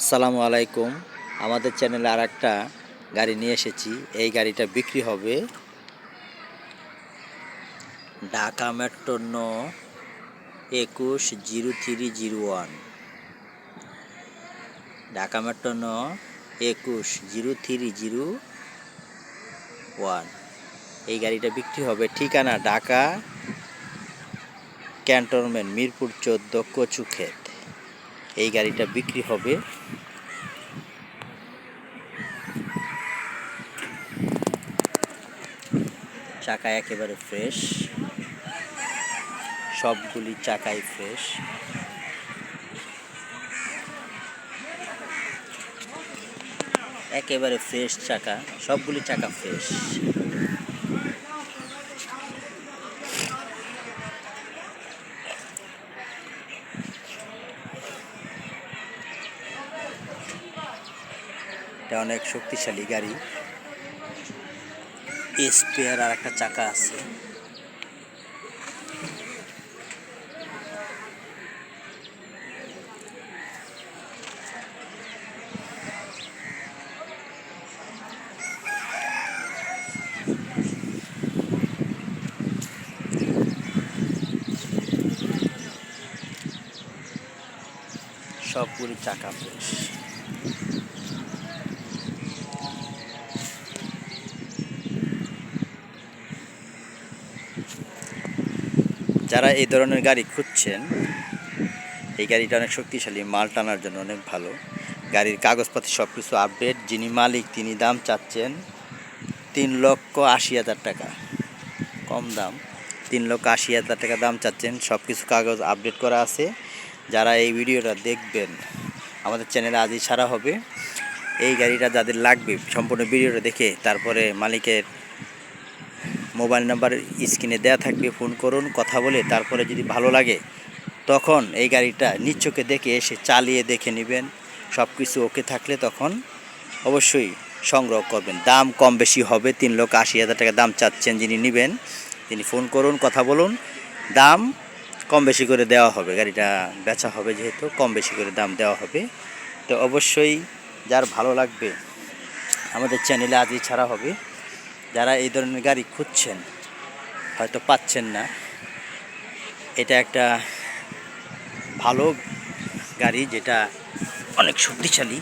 আসসালামু আলাইকুম। আমাদের চ্যানেলে আর একটা গাড়ি নিয়ে এসেছি। এই গাড়িটা বিক্রি হবে ঢাকা মেট্রো ন একুশ zero three zero one. Dhaka metro ন একুশ জিরো থ্রি জিরো ওয়ান। এই গাড়িটা বিক্রি হবে ঠিকানা ঢাকা ক্যান্টনমেন্ট মিরপুর চোদ্দ কচুক্ষেত। এই গাড়িটা বিক্রি হবে। চাকা একেবারে ফ্রেশ সবগুলি চাকাই ফ্রেশ একেবারে ফ্রেশ চাকা, সবগুলি চাকা ফ্রেশ এটা অনেক শক্তিশালী গাড়ি। স্পেয়ার আর একটা চাকা আছে। সবগুলি চাকা ফ্রেশ যারা এই ধরনের গাড়ি খুঁজছেন, এই গাড়িটা অনেক শক্তিশালী, মাল টানার জন্য অনেক ভালো। গাড়ির কাগজপত্র সব কিছু আপডেট যিনি মালিক তিনি দাম চাচ্ছেন তিন লক্ষ আশি হাজার টাকা। কম দাম। তিন লক্ষ আশি হাজার টাকা দাম চাচ্ছেন সব কিছু কাগজ আপডেট করা আছে। যারা এই ভিডিওটা দেখবেন, আমাদের চ্যানেলে আজই ছাড়া হবে। এই গাড়িটা যাদের লাগবে, সম্পূর্ণ ভিডিওটা দেখে তারপরে মালিকের মোবাইল নাম্বার স্ক্রিনে দেওয়া থাকবে, ফোন করুন, কথা বলে তারপরে যদি ভালো লাগে, তখন এই গাড়িটা নিচ্চোকে দেখে এসে চালিয়ে দেখে নেবেন। সব কিছু ওকে থাকলে তখন অবশ্যই সংগ্রহ করবেন। দাম কম বেশি হবে, তিন লক্ষ আশি হাজার টাকা দাম চাচ্ছেন যিনি নেবেন, তিনি ফোন করুন, কথা বলুন। দাম কম বেশি করে দেওয়া হবে, গাড়িটা বেচা হবে যেহেতু, কম বেশি করে দাম দেওয়া হবে। তো অবশ্যই যার ভালো লাগবে, আমাদের চ্যানেলে আজই ছাড়া হবে। যারা এই ধরনের গাড়ি খুঁজছেন, হয়তো পাচ্ছেন না। এটা একটা ভালো গাড়ি যেটা অনেক শক্তিশালী।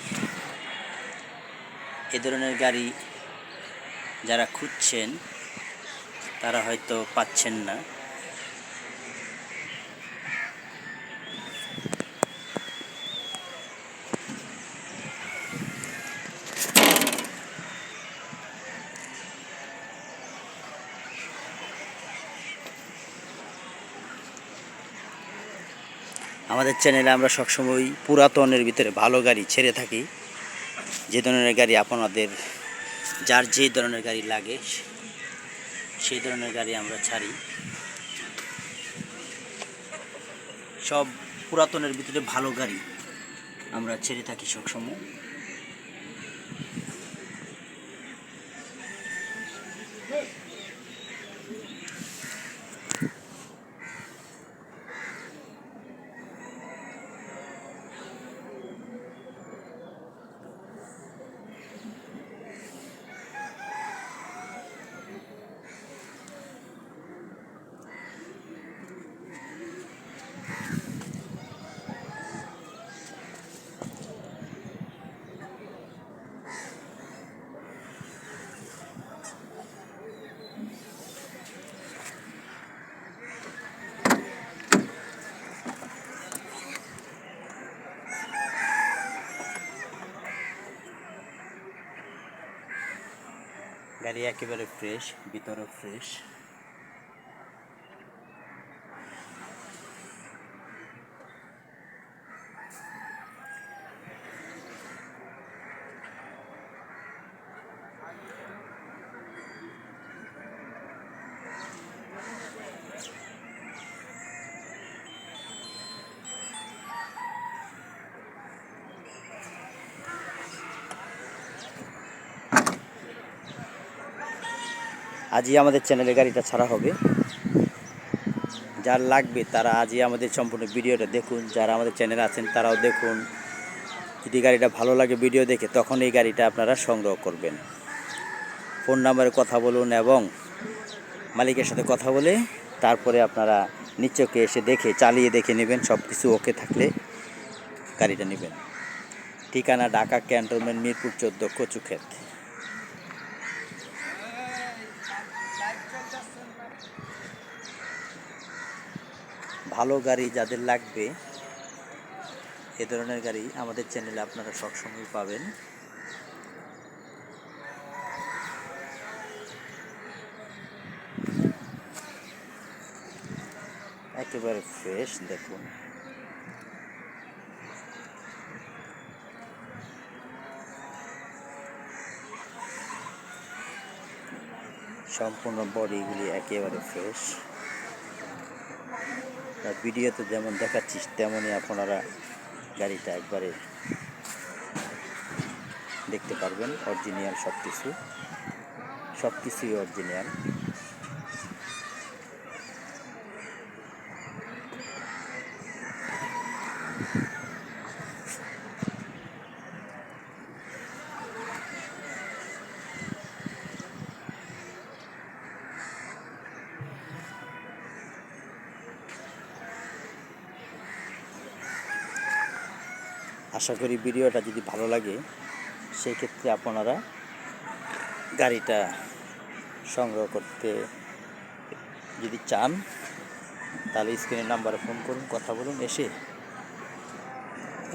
এ ধরনের গাড়ি যারা খুঁজছেন, তারা হয়তো পাচ্ছেন না। আমাদের চ্যানেলে আমরা সবসময় পুরাতনের ভিতরে ভালো গাড়ি ছেড়ে থাকি। যে ধরনের গাড়ি আপনাদের, যার যে ধরনের গাড়ি লাগে, সেই ধরনের গাড়ি আমরা ছাড়ি। সব পুরাতনের ভিতরে ভালো গাড়ি আমরা ছেড়ে থাকি সবসময়। গাড়ি একেবারে ফ্রেশ ভিতরে ফ্রেশ আজই আমাদের চ্যানেলে গাড়িটা ছাড়া হবে। যার লাগবে তারা আজই আমাদের সম্পূর্ণ ভিডিওটা দেখুন। যারা আমাদের চ্যানেলে আছেন তারাও দেখুন। যদি গাড়িটা ভালো লাগে ভিডিও দেখে, তখন এই গাড়িটা আপনারা সংগ্রহ করবেন। ফোন নাম্বারে কথা বলুন এবং মালিকের সাথে কথা বলে তারপরে আপনারা নিচকে এসে দেখে, চালিয়ে দেখে নেবেন। সব কিছু ওকে থাকলে গাড়িটা নেবেন। ঠিকানা ঢাকা ক্যান্টনমেন্ট মিরপুর চোদ্দ, কচুক্ষেত। ভালো গাড়ি যাদের লাগবে, এ ধরনের গাড়ি আমাদের চ্যানেলে আপনারা সবসময় পাবেন। একেবারে ফ্রেশ দেখুন। সম্পূর্ণ বডিগুলি একেবারে ফ্রেশ ভিডিওতে যেমন দেখাচ্ছিস তেমনই আপনারা গাড়িটা একবারে দেখতে পারবেন। অরিজিনাল সব কিছু সব কিছুই অরিজিনাল আশা করি ভিডিওটা যদি ভালো লাগে সেই ক্ষেত্রে আপনারা গাড়িটা সংগ্রহ করতে যদি চান, তাহলে স্ক্রিনের নাম্বারে ফোন করুন, কথা বলুন, এসে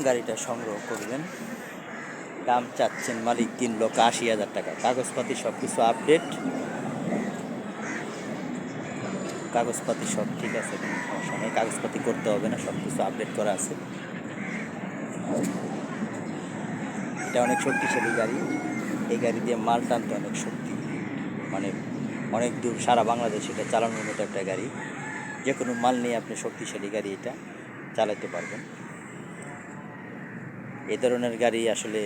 গাড়িটা সংগ্রহ করবেন। দাম চাচ্ছেন মালিক তিন লক্ষ আশি হাজার টাকা। কাগজপাতি সব কিছু আপডেট কাগজপাতি সব ঠিক আছে, কোনো সমস্যা নেই। কাগজপাতি করতে হবে না সব কিছু আপডেট করা আছে। এটা অনেক শক্তিশালী গাড়ি। এই গাড়ি দিয়ে মাল টানতে অনেক শক্তি। মানে অনেক দূর সারা বাংলাদেশ এটা চালানোর মতো একটা গাড়ি। যে কোনো মাল নিয়ে আপনি শক্তিশালী গাড়ি এটা চালাতে পারবেন। এ ধরনের গাড়ি আসলে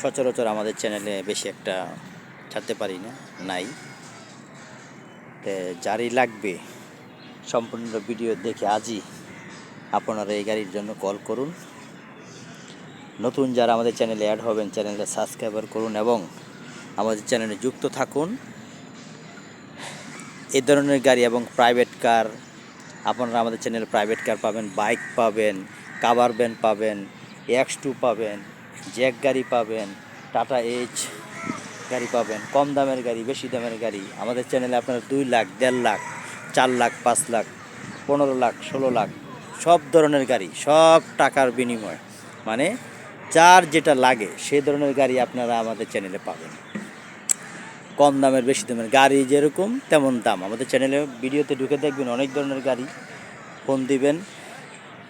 সচরাচর আমাদের চ্যানেলে বেশি একটা ছাড়তে পারি না, নাই। তে যারই লাগবে সম্পূর্ণ ভিডিও দেখে আজই আপনারা এই গাড়ির জন্য কল করুন। নতুন যারা আমাদের চ্যানেলে অ্যাড হবেন, চ্যানেলটা সাবস্ক্রাইবার করুন এবং আমাদের চ্যানেলে যুক্ত থাকুন। এই ধরনের গাড়ি এবং প্রাইভেট কার আপনারা আমাদের চ্যানেলে প্রাইভেট কার পাবেন বাইক পাবেন কাভার ভ্যান পাবেন এক্স টু পাবেন জ্যাক গাড়ি পাবেন টাটা এইচ গাড়ি পাবেন, কম দামের গাড়ি, বেশি দামের গাড়ি। আমাদের চ্যানেলে আপনারা দুই লাখ, দেড় লাখ, চার লাখ, পাঁচ লাখ, পনেরো লাখ, ষোলো লাখ, সব ধরনের গাড়ি, সব টাকার বিনিময়। মানে যার যেটা লাগে সেই ধরনের গাড়ি আপনারা আমাদের চ্যানেলে পাবেন। কম দামের, বেশি দামের গাড়ি যেরকম, তেমন দাম। আমাদের চ্যানেলে ভিডিওতে ঢুকে দেখবেন অনেক ধরনের গাড়ি। ফোন দিবেন,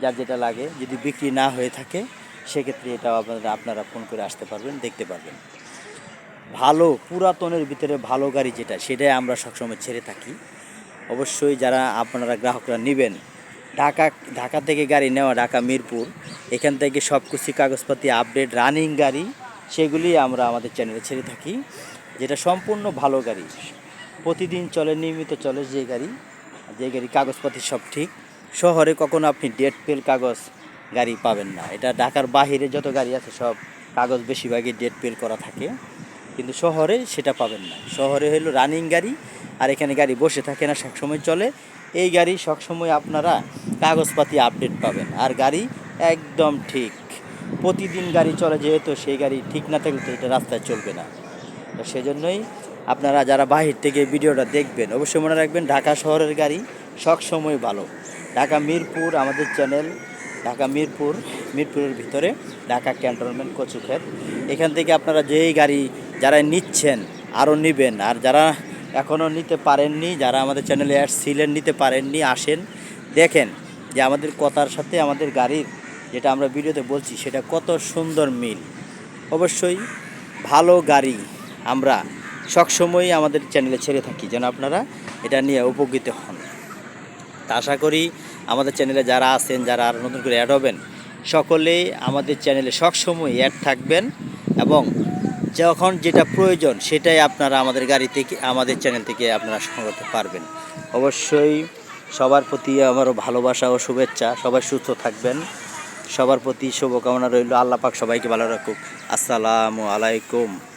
যার যেটা লাগে। যদি বিক্রি না হয়ে থাকে, সেক্ষেত্রে এটাও আপনারা আপনারা ফোন করে আসতে পারবেন, দেখতে পারবেন। ভালো, পুরাতনের ভিতরে ভালো গাড়ি যেটা, সেটাই আমরা সবসময় ছেড়ে থাকি। অবশ্যই যারা আপনারা গ্রাহকরা নেবেন ঢাকা ঢাকা থেকে গাড়ি নেওয়া ঢাকা মিরপুর। এখান থেকে সব কিছু কাগজপাতি আপডেট রানিং গাড়ি, সেগুলি আমরা আমাদের চ্যানেলে ছেড়ে থাকি। যেটা সম্পূর্ণ ভালো গাড়ি। প্রতিদিন চলে, নিয়মিত চলে যে গাড়ি যে গাড়ি কাগজপাতি সব ঠিক। শহরে কখনো আপনি ডেট পেল কাগজ গাড়ি পাবেন না। এটা ঢাকার বাহিরে যত গাড়ি আছে সব কাগজ বেশিরভাগই ডেট পেল করা থাকে। কিন্তু শহরে সেটা পাবেন না। শহরে হলো রানিং গাড়ি আর এখানে গাড়ি বসে থাকে না, সবসময় চলে। এই গাড়ি সবসময় আপনারা কাগজপাতি আপডেট পাবেন। আর গাড়ি একদম ঠিক। প্রতিদিন গাড়ি চলে যেহেতু, সেই গাড়ি ঠিক না থাকলে তো এটা রাস্তায় চলবে না। তো সেজন্যই আপনারা যারা বাহির থেকে ভিডিওটা দেখবেন, অবশ্যই মনে রাখবেন ঢাকা শহরের গাড়ি সবসময় ভালো। ঢাকা মিরপুর, আমাদের চ্যানেল ঢাকা মিরপুর, মিরপুরের ভিতরে ঢাকা ক্যান্টনমেন্ট কচুক্ষেত। এখান থেকে আপনারা যেই গাড়ি যারা নিচ্ছেন, আরও নেবেন। আর যারা এখনও নিতে পারেননি, যারা আমাদের চ্যানেলে অ্যাড ছিলেন, নিতে পারেননি, আসেন, দেখেন যে আমাদের কথার সাথে আমাদের গাড়ির যেটা আমরা ভিডিওতে বলছি, সেটা কত সুন্দর মিল। অবশ্যই ভালো গাড়ি আমরা সবসময়ই আমাদের চ্যানেলে ছেড়ে থাকি, যেন আপনারা এটা নিয়ে উপকৃত হন। আশা করি আমাদের চ্যানেলে যারা আছেন, যারা আর নতুন করে অ্যাড হবেন, সকলেই আমাদের চ্যানেলে সবসময় অ্যাড থাকবেন এবং যখন যেটা প্রয়োজন, সেটাই আপনারা আমাদের গাড়ি থেকে, আমাদের চ্যানেল থেকে আপনারা সংগ্রহ করতে পারবেন। অবশ্যই সবার প্রতি আমারও ভালোবাসা ও শুভেচ্ছা। সবাই সুস্থ থাকবেন। সবার প্রতি শুভকামনা রইল। আল্লাপাক সবাইকে ভালো রাখুক। আসসালামু আলাইকুম।